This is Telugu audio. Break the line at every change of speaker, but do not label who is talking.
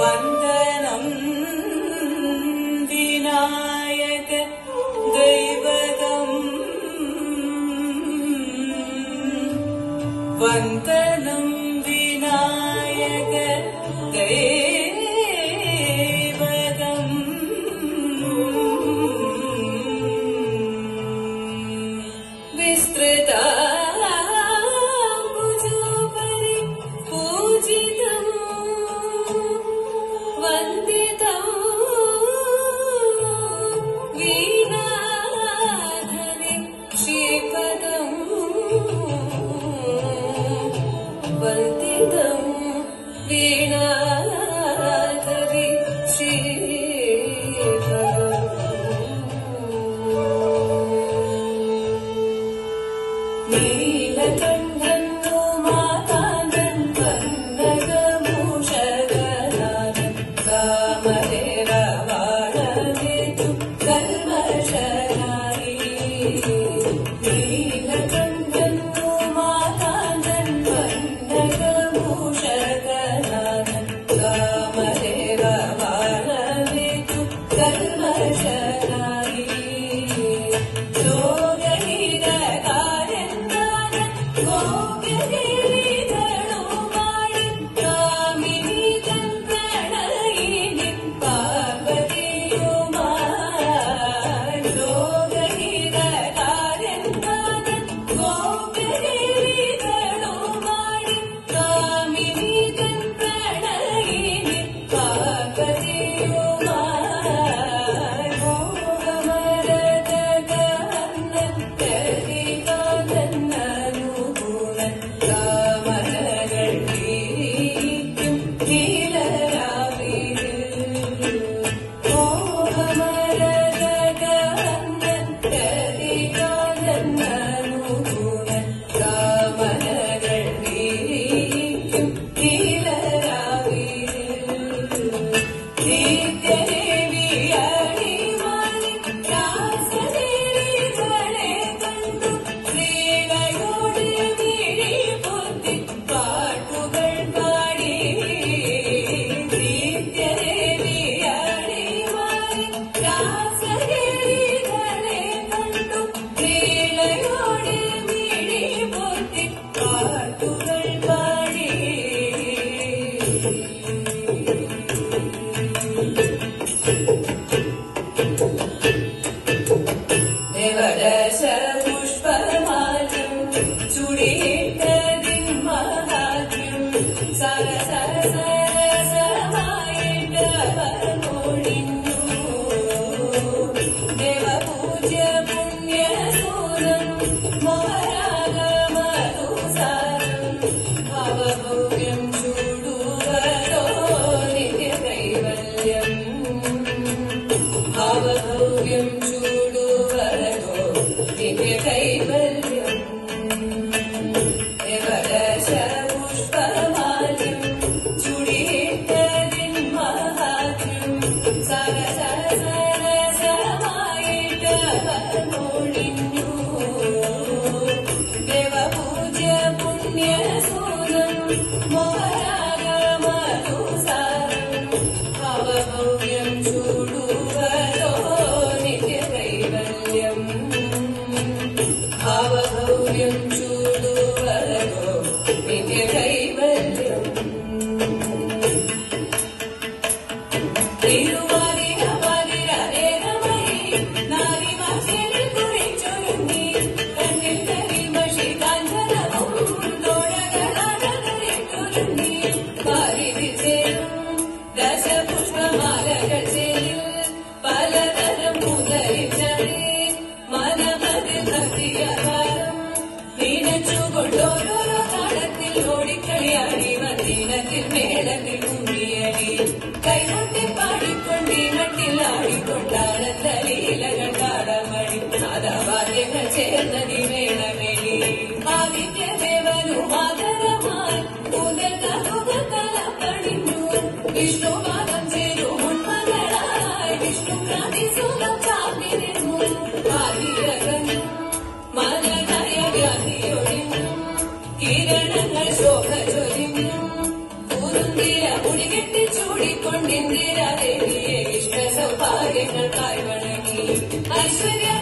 वन्दनम् Hallelujah. చేతని వేళమెలి ఆదిత్య దేవను మాదరమాయ్ ఉదక ఉదకల పడిను విష్ణు పాదం చేరు ఉన్మగళాయ్ విష్ణు క్రాంతి సుగం చాపిరెను ఆదిరగను ఐశ్వర్య